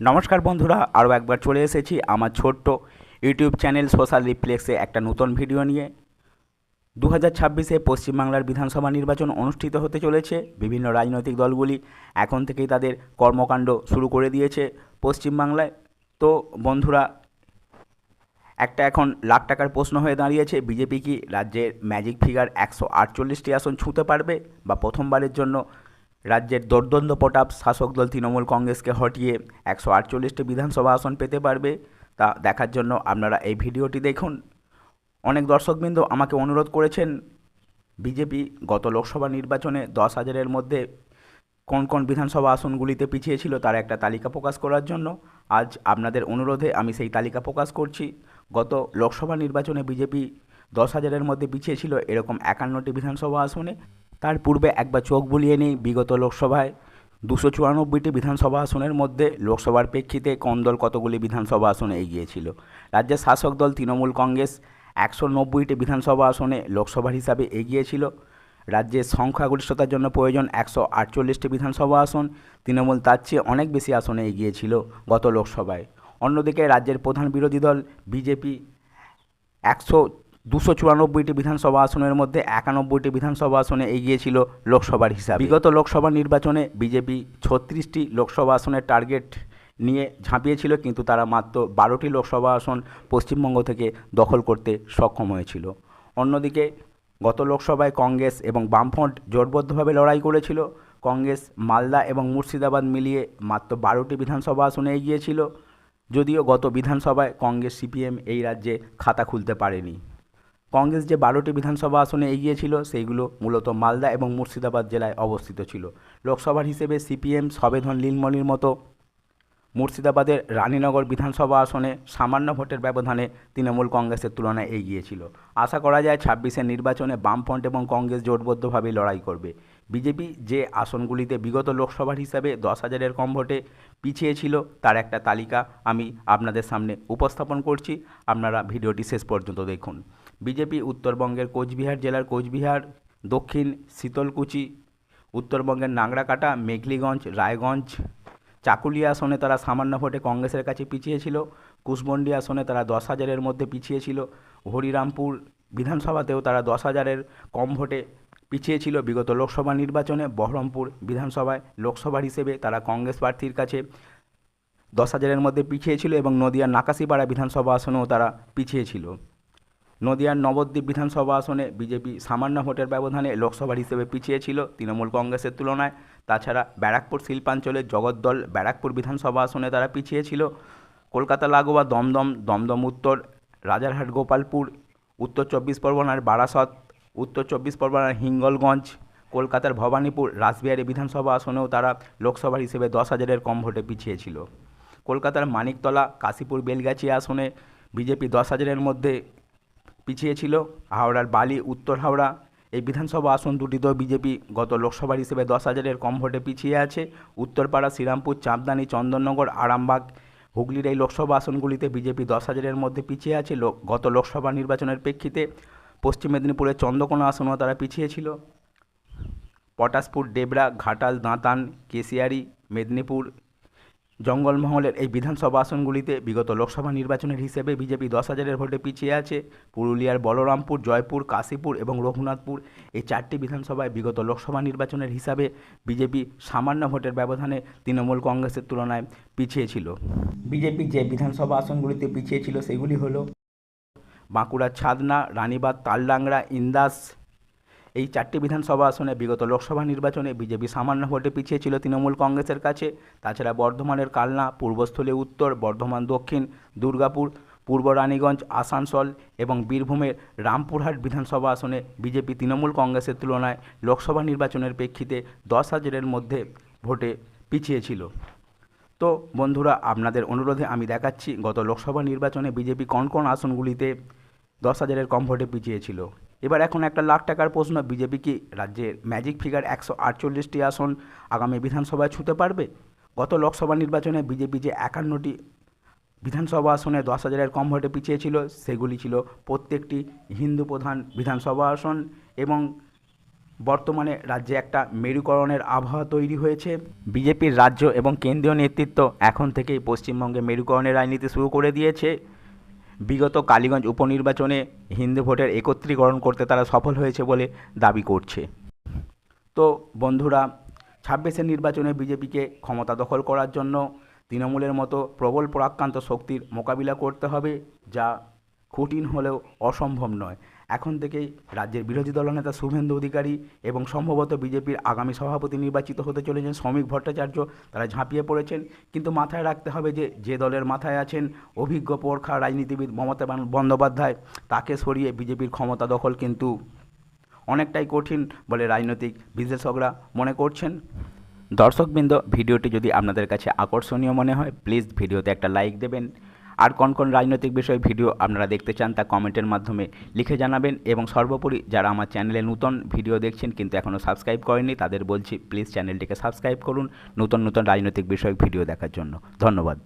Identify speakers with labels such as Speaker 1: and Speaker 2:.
Speaker 1: নমস্কার বন্ধুরা, আরও একবার চলে এসেছি আমার ছোট্ট ইউটিউব চ্যানেল সোশ্যাল রিপ্লেক্সে একটা নতুন ভিডিও নিয়ে। দু হাজার ছাব্বিশে পশ্চিমবাংলার বিধানসভা নির্বাচন অনুষ্ঠিত হতে চলেছে। বিভিন্ন রাজনৈতিক দলগুলি এখন থেকেই তাদের কর্মকাণ্ড শুরু করে দিয়েছে পশ্চিমবাংলায়। তো বন্ধুরা, একটা এখন লাখ টাকার প্রশ্ন হয়ে দাঁড়িয়েছে, বিজেপি কি রাজ্যের ম্যাজিক ফিগার একশো আটচল্লিশটি আসন ছুঁতে পারবে বা প্রথমবারের জন্য রাজ্যের দোর্দণ্ড প্রতাপ শাসক দল তৃণমূল কংগ্রেসকে হটিয়ে একশো আটচল্লিশটি বিধানসভা আসন পেতে পারবে তা দেখার জন্য আপনারা এই ভিডিওটি দেখুন। অনেক দর্শকবৃন্দ আমাকে অনুরোধ করেছেন, বিজেপি গত লোকসভা নির্বাচনে দশ হাজারের মধ্যে কোন কোন বিধানসভা আসনগুলিতে পিছিয়ে ছিল তার একটা তালিকা প্রকাশ করার জন্য আজ আপনাদের অনুরোধে আমি সেই তালিকা প্রকাশ করছি। গত লোকসভা নির্বাচনে বিজেপি দশ হাজারের মধ্যে পিছিয়ে ছিল এরকম একান্নটি বিধানসভা আসনে। তার পূর্বে একবার চোখ বুলিয়ে নেই বিগত লোকসভায়। দুশো চুরানব্বইটি বিধানসভা আসনের মধ্যে লোকসভার প্রেক্ষিতে কোন দল কতগুলি বিধানসভা আসনে এগিয়েছিল রাজ্যের শাসক দল তৃণমূল কংগ্রেস একশো নব্বইটি বিধানসভা আসনে লোকসভার হিসাবে এগিয়েছিল রাজ্যের সংখ্যাগরিষ্ঠতার জন্য প্রয়োজন একশো আটচল্লিশটি বিধানসভা আসন। তৃণমূল তার চেয়ে অনেক বেশি আসনে এগিয়েছিল গত লোকসভায়। অন্যদিকে রাজ্যের প্রধান বিরোধী দল বিজেপি একশো দুশো চুরানব্বইটি বিধানসভা আসনের মধ্যে একানব্বইটি বিধানসভা আসনে এগিয়েছিল লোকসভার হিসাবে। বিগত লোকসভা নির্বাচনে বিজেপি ছত্রিশটি লোকসভা আসনের টার্গেট নিয়ে ঝাঁপিয়েছিল, কিন্তু তারা মাত্র বারোটি লোকসভা আসন পশ্চিমবঙ্গ থেকে দখল করতে সক্ষম হয়েছিল। অন্যদিকে গত লোকসভায় কংগ্রেস এবং বামফ্রন্ট জোটবদ্ধভাবে লড়াই করেছিল। কংগ্রেস, মালদা এবং মুর্শিদাবাদ মিলিয়ে মাত্র বারোটি বিধানসভা আসনে এগিয়েছিল। যদিও গত বিধানসভায় কংগ্রেস, সিপিএম এই রাজ্যে খাতা খুলতে পারেনি। কংগ্রেস যে বারোটি বিধানসভা আসনে এগিয়েছিল সেইগুলো মূলত মালদা এবং মুর্শিদাবাদ জেলায় অবস্থিত ছিল। লোকসভার হিসেবে সিপিএম, সবেধন লীলমণির মতো মুর্শিদাবাদের রানীনগর বিধানসভা আসনে সামান্য ভোটের ব্যবধানে তৃণমূল কংগ্রেসের তুলনায় এগিয়েছিল আশা করা যায় ছাব্বিশের নির্বাচনে বামফ্রন্ট এবং কংগ্রেস জোটবদ্ধভাবে লড়াই করবে। বিজেপি যে আসনগুলিতে বিগত লোকসভার হিসাবে দশ হাজারের কম ভোটে পিছিয়ে ছিল, তার একটা তালিকা আমি আপনাদের সামনে উপস্থাপন করছি। আপনারা ভিডিওটি শেষ পর্যন্ত দেখুন। বিজেপি উত্তরবঙ্গের কোচবিহার জেলার কোচবিহার, দক্ষিণ শীতলকুচি, উত্তরবঙ্গের নাংরাকাটা মেঘলিগঞ্জ, রায়গঞ্জ, চাকুলিয়া আসনে তারা সামান্য ভোটে কংগ্রেসের কাছে পিছিয়ে ছিল কুশমন্ডি আসনে তারা দশ হাজারের মধ্যে পিছিয়ে ছিল, হরিরামপুর বিধানসভাতেও তারা দশ হাজারের কম ভোটে পিছিয়ে ছিল। বিগত লোকসভা নির্বাচনে বহরমপুর বিধানসভায় লোকসভার হিসেবে তারা কংগ্রেস প্রার্থীর কাছে দশ হাজারের মধ্যে পিছিয়ে ছিল এবং নদিয়ার নাকাশিপাড়া বিধানসভা আসনেও তারা পিছিয়ে ছিল। নদিয়ার নবদ্বীপ বিধানসভা আসনে বিজেপি সামান্য ভোটের ব্যবধানে লোকসভার হিসেবে পিছিয়ে ছিল তৃণমূল কংগ্রেসের তুলনায়। তাছাড়া ব্যারাকপুর শিল্পাঞ্চলের জগদ্দল ব্যারাকপুর বিধানসভা আসনে তারা পিছিয়ে ছিল। কলকাতা লাগোয়া দমদম দমদম উত্তর, রাজারহাট গোপালপুর, উত্তর চব্বিশ পরগনার বারাসত, উত্তর চব্বিশ পরগনার হিঙ্গলগঞ্জ, কলকাতার ভবানীপুর, রাসবিহারী বিধানসভা আসনেও তারা লোকসভার হিসেবে দশ হাজারের কম ভোটে পিছিয়ে ছিল। কলকাতার মানিকতলা, কাশীপুর, বেলগাছি আসনে বিজেপি দশ হাজারের মধ্যে পিছিয়ে ছিল। হাওড়ার বালি, উত্তর হাওড়া, এই বিধানসভা আসন দুটিতেও বিজেপি গত লোকসভার হিসেবে দশ হাজারের কম ভোটে পিছিয়ে আছে। উত্তরপাড়া, শ্রীরামপুর চাঁদদানি চন্দননগর, আরামবাগ, হুগলির এই লোকসভা আসনগুলিতে বিজেপি দশ হাজারের মধ্যে পিছিয়ে আছে। গত লোকসভা নির্বাচনের প্রেক্ষিতে পশ্চিম মেদিনীপুরের চন্দ্রকোনা আসনও তারা পিছিয়ে ছিল। পটাশপুর, ডেবরা, ঘাটাল, দাঁতান, কেশিয়ারি, মেদিনীপুর জঙ্গলমহলের এই বিধানসভা আসনগুলিতে বিগত লোকসভা নির্বাচনের হিসেবে বিজেপি দশ হাজারের ভোটে পিছিয়ে আছে। পুরুলিয়ার বলরামপুর, জয়পুর, কাশীপুর এবং রঘুনাথপুর এই চারটি বিধানসভায় বিগত লোকসভা নির্বাচনের হিসাবে বিজেপি সামান্য ভোটের ব্যবধানে তৃণমূল কংগ্রেসের তুলনায় পিছিয়ে ছিল। বিজেপি যে বিধানসভা আসনগুলিতে পিছিয়ে ছিল সেগুলি হলো বাঁকুড়ার ছাদনা রানীবাদ তালডাংরা, ইন্দাস এই চারটি বিধানসভা আসনে বিগত লোকসভা নির্বাচনে বিজেপি সামান্য ভোটে পিছিয়ে ছিল তৃণমূল কংগ্রেসের কাছে। তাছাড়া বর্ধমানের কালনা, পূর্বস্থলী উত্তর, বর্ধমান দক্ষিণ, দুর্গাপুর, পূর্ব রানীগঞ্জ, আসানসোল এবং বীরভূমের রামপুরহাট বিধানসভা আসনে বিজেপি তৃণমূল কংগ্রেসের তুলনায় লোকসভা নির্বাচনের প্রেক্ষিতে দশ হাজারের মধ্যে ভোটে পিছিয়ে ছিল তো বন্ধুরা, আপনাদের অনুরোধে আমি দেখাচ্ছি, গত লোকসভা নির্বাচনে বিজেপি কোন কোন আসনগুলিতে দশ হাজারের কম ভোটে পিছিয়ে ছিল এবার এখন একটা লাখ টাকার প্রশ্ন, বিজেপি কি রাজ্যের ম্যাজিক ফিগার একশো আটচল্লিশটি আসন আগামী বিধানসভায় ছুঁতে পারবে? গত লোকসভা নির্বাচনে বিজেপি যে একান্নটি বিধানসভা আসনে দশ হাজারের কম ভোটে পিছিয়ে ছিল সেগুলি ছিল প্রত্যেকটি হিন্দু প্রধান বিধানসভা আসন এবং বর্তমানে রাজ্যে একটা মেরুকরণের আবহাওয়া তৈরি হয়েছে। বিজেপির রাজ্য এবং কেন্দ্রীয় নেতৃত্ব এখন থেকেই পশ্চিমবঙ্গে মেরুকরণের রাজনীতি শুরু করে দিয়েছে। বিগত কালীগঞ্জ উপনির্বাচনে হিন্দু ভোটের একত্রীকরণ করতে তারা সফল হয়েছে বলে দাবি করছে। তো বন্ধুরা, ছাব্বিশের নির্বাচনে বিজেপিকে ক্ষমতা দখল করার জন্য তৃণমূলের মতো প্রবল পরাক্রান্ত শক্তির মোকাবিলা করতে হবে, যা কঠিন হলেও অসম্ভব নয়। এখন থেকেই রাজ্যের বিরোধী দলনেতা শুভেন্দু অধিকারী এবং সম্ভবত বিজেপির আগামী সভাপতি নির্বাচিত হতে চলেছেন শ্রমিক ভট্টাচার্য, তারা ঝাঁপিয়ে পড়েছেন। কিন্তু মাথায় রাখতে হবে যে যে দলের মাথায় আছেন অভিজ্ঞ পরখা রাজনীতিবিদ মমতা বান- বন্দ্যোপাধ্যায়, তাকে সরিয়ে বিজেপির ক্ষমতা দখল কিন্তু অনেকটাই কঠিন বলে রাজনৈতিক বিশেষজ্ঞরা মনে করছেন। দর্শকবৃন্দ, ভিডিওটি যদি আপনাদের কাছে আকর্ষণীয় মনে হয় প্লিজ ভিডিওতে একটা লাইক দেবেন। আর কোন কোন রাজনৈতিক বিষয়ে ভিডিও আপনারা দেখতে চান তা কমেন্টের মাধ্যমে লিখে জানাবেন এবং সর্বোপরি যারা আমার চ্যানেলে নতুন ভিডিও দেখছেন কিন্তু এখনও সাবস্ক্রাইব করেননি তাদের বলছি প্লিজ চ্যানেলটিকে সাবস্ক্রাইব করুন নতুন নতুন রাজনৈতিক বিষয়ক ভিডিও দেখার জন্য। ধন্যবাদ।